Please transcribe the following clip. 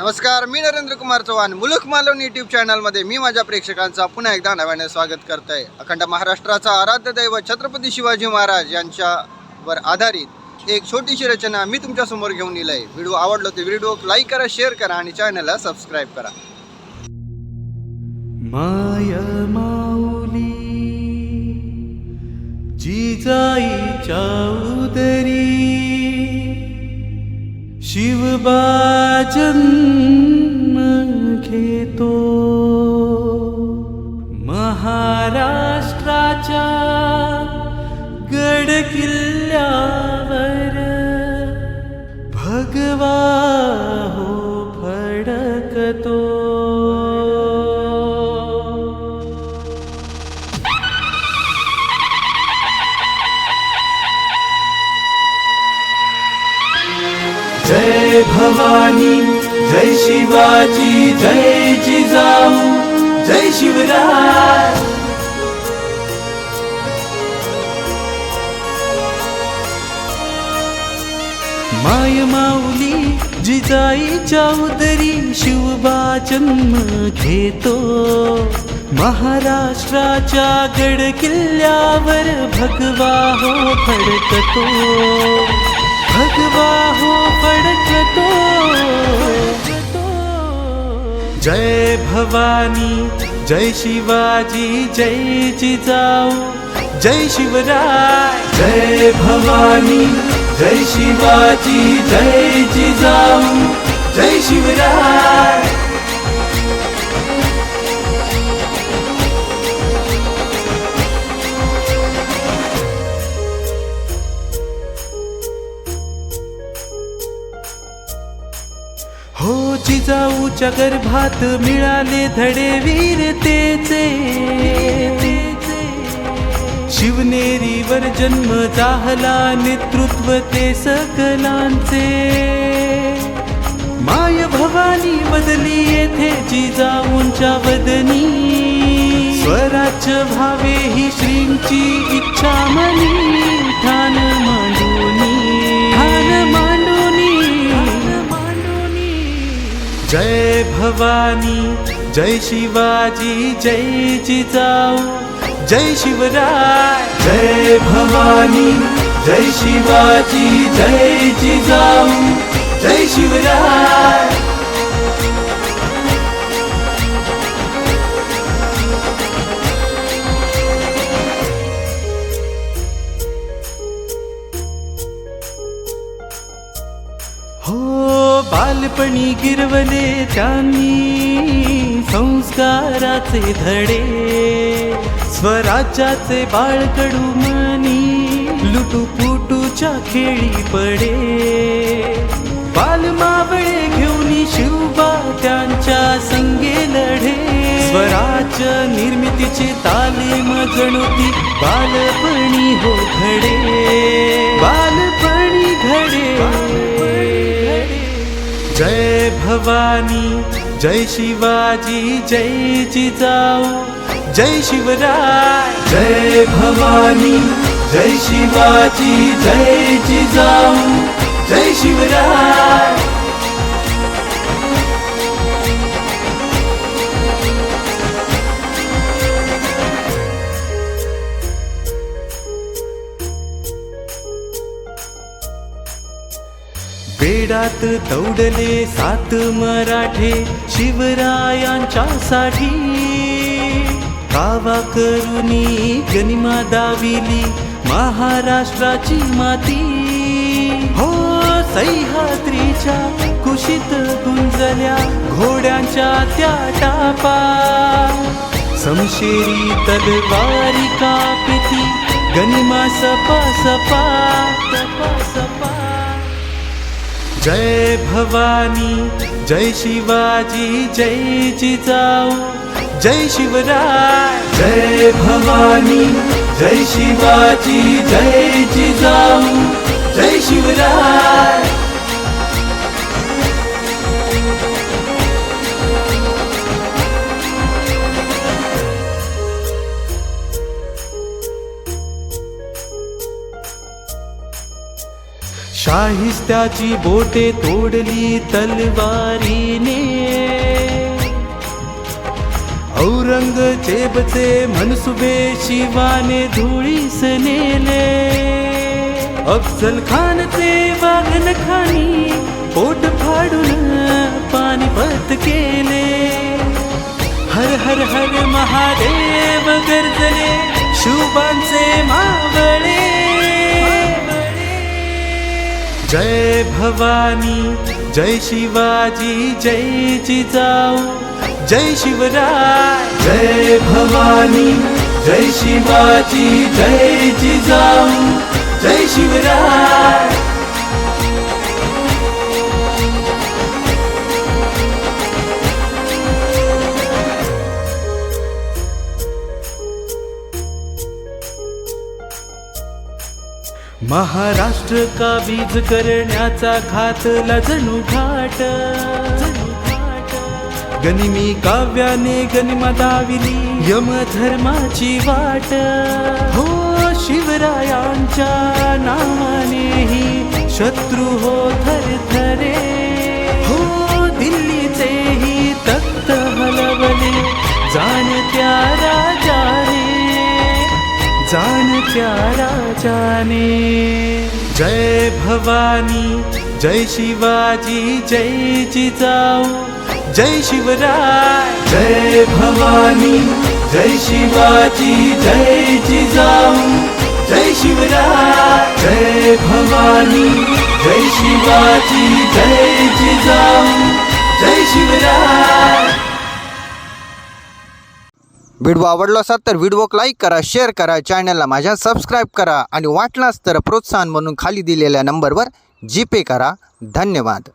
नमस्कार मी नरेंद्र कुमार चव्हाण मुलुख मालवण यूट्यूब चॅनलमध्ये मी माझ्या प्रेक्षकांचा पुन्हा एकदा नव्याने स्वागत करत आहे अखंड महाराष्ट्राचा आराध्य दैवत छत्रपती शिवाजी महाराज यांच्यावर आधारित एक छोटीशी रचना मी तुमच्यासमोर घेऊन येईल आहे व्हिडिओ आवडलो तर व्हिडिओ लाईक करा शेअर करा आणि चॅनलला सबस्क्राईब करा. माय माऊली जिजाईच्या उदरी शिवबा जन्म घेतो महाराष्ट्राच्या गड किल्ल्यावर भगवा हो फडकतो। भवानी। जय शिवाजी जय जिजाऊ जय शिवराय। माय माऊली जिजाईच्या उदरी शिवबा जन्म घेतो। महाराष्ट्राच्या गड किल्ल्यावर भगवा हो फडकतो। भगवा हो फडकतो। जय भवानी जय शिवाजी जय जिजाऊ जय शिवराय जय भवानी जय शिवाजी जय जिजाऊ जय शिवराय. हो जिजाऊच्या गर्भात मिळाले धडे वीरतेचे शिवनेरीवर जन्म चाहला नेतृत्व ते सकलांचे. माय भवानी बदली येथे जिजाऊंच्या बदनी स्वराज्य भावे ही श्रींची इच्छा मनी. जय भवानी जय शिवाजी जय जिजाऊ जय शिवराय जय भवानी जय शिवाजी जय जिजाऊ जय शिवराय. बालपणी गिरवले त्यांनी संस्काराचे धडे स्वराज्याचे बाळकडू मनी लुटूपुटूच्या खेळी पडे. बालमावळे घेऊन शिवबा त्यांच्या संगे लढे. स्वराज्य निर्मितीची तालीम जणुती बालपणी हो घडे. बालपणी घडे. जय भवानी जय शिवाजी जय जिजाऊ जय शिवराय जय भवानी जय शिवाजी जय जिजाऊ. बेडात दौडले सात मराठे शिवरायांच्यासाठी. कावा करुनी गनिमा दाविली महाराष्ट्राची माती. हो सह्याद्रीच्या कुशीत गुंजल्या घोड्यांच्या त्या टापा. समशेरी तलवारी कापिती गनिमा सपा सपा सपा सपा. जय भवानी जय शिवाजी जय जिजाऊ जय शिवराय जय भवानी जय शिवाजी जय जिजाऊ जय शिवराय. शाहिस्त्याची बोटे तोडली तलवारीने. औरंगजेबचे मनसुबे शिवाने धुळीस नेले अफजल खानचे वागण खाणी पोट फाडून पानिपत केले. हर हर हर महादेव गर्जले शुभांचे मा जय भवानी जय शिवाजी जय जिजाऊ जय शिवराय जय भवानी जय शिवाजी जय जिजाऊ जय शिवराय. महाराष्ट्र का बीज करण्याचा घातला जणू घाट. गनिमी काव्याने गनिमा दाविली यम धर्माची वाट. हो शिवरायांच्या नामानेही शत्रू हो थरथरे. जाणत्या राजाने। जय भवानी जय शिवाजी जय जिजाऊ। जय शिवराय। जय भवानी जय शिवाजी जय जिजाऊ। जय शिवराय। जय भवानी जय शिवाजी जय जिजाऊ। जय शिवराय। व्हिडिओ आवडला असाल तर व्हिडिओक लाईक करा शेअर करा चॅनलला माझ्या सबस्क्राईब करा आणि वाटलास तर प्रोत्साहन म्हणून खाली दिलेल्या नंबरवर जीपे करा. धन्यवाद.